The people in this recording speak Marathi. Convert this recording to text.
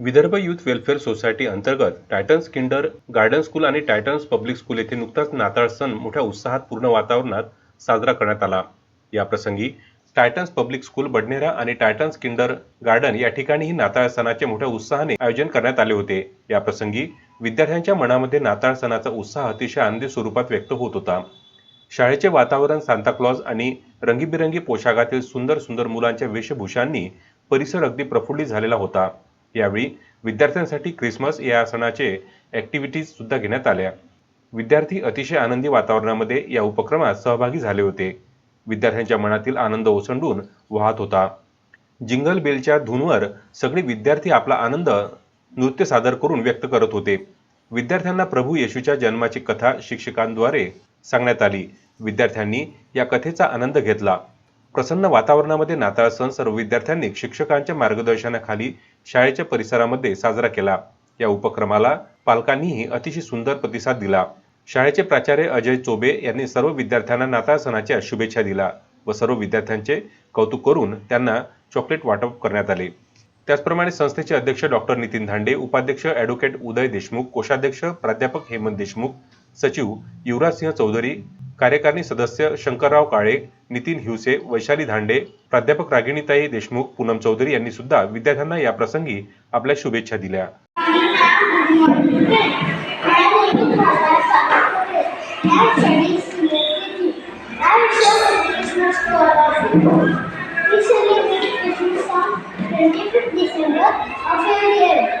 विदर्भ युथ वेलफेअर सोसायटी अंतर्गत टायटन्स किंडर गार्डन स्कूल आणि टायटन्स पब्लिक स्कूल येथे नुकताच नाताळ सण मोठ्या उत्साहात पूर्ण वातावरणात साजरा करण्यात आला. या प्रसंगी टायटन्स पब्लिक स्कूल बडनेरा आणि टायटन्स किंडर गार्डन या ठिकाणीही नाताळ सणाचे मोठ्या उत्साहाने आयोजन करण्यात आले होते. या प्रसंगी विद्यार्थ्यांच्या मनामध्ये नाताळ सणाचा उत्साह अतिशय आनंदी स्वरूपात व्यक्त होत होता. शाळेचे वातावरण सांताक्लॉज आणि रंगीबिरंगी पोशाखातील सुंदर सुंदर मुलांच्या वेशभूषांनी परिसर अगदी प्रफुल्लित झालेला होता. यावेळी विद्यार्थ्यांसाठी क्रिसमस या सणाचे ॲक्टिव्हिटीज सुद्धा घेण्यात आल्या. विद्यार्थी अतिशय आनंदी वातावरणामध्ये या उपक्रमात सहभागी झाले होते. विद्यार्थ्यांच्या मनातील आनंद ओसंडून वाहत होता. जिंगल बेलच्या धूनवर सगळे विद्यार्थी आपला आनंद नृत्य सादर करून व्यक्त करत होते. विद्यार्थ्यांना प्रभू येशूच्या जन्माची कथा शिक्षकांद्वारे सांगण्यात आली. विद्यार्थ्यांनी या कथेचा आनंद घेतला. प्रसन्न वातावरणामध्ये नाताळ सण सर्व विद्यार्थ्यांनी शिक्षकांच्या मार्गदर्शनाखाली शाळेच्या परिसरामध्ये साजरा केला. या उपक्रमाला पालकांनीही अतिशय सुंदर प्रतिसाद दिला. शाळेचे प्राचार्य अजय चोबे यांनी सर्व विद्यार्थ्यांना नाताळ सणाच्या शुभेच्छा दिला व सर्व विद्यार्थ्यांचे कौतुक करून त्यांना चॉकलेट वाटप करण्यात आले. त्याचप्रमाणे संस्थेचे अध्यक्ष डॉक्टर नितीन धांडे उपाध्यक्ष ॲडव्होकेट उदय देशमुख कोषाध्यक्ष प्राध्यापक हेमंत देशमुख सचिव युवराजसिंह चौधरी कार्यकारिणी सदस्य शंकरराव काळे नितीन हिवसे वैशाली धांडे प्राध्यापक रागिणीताई देशमुख पूनम चौधरी यांनी सुद्धा विद्यार्थ्यांना या प्रसंगी आपल्या शुभेच्छा दिल्या December of every year.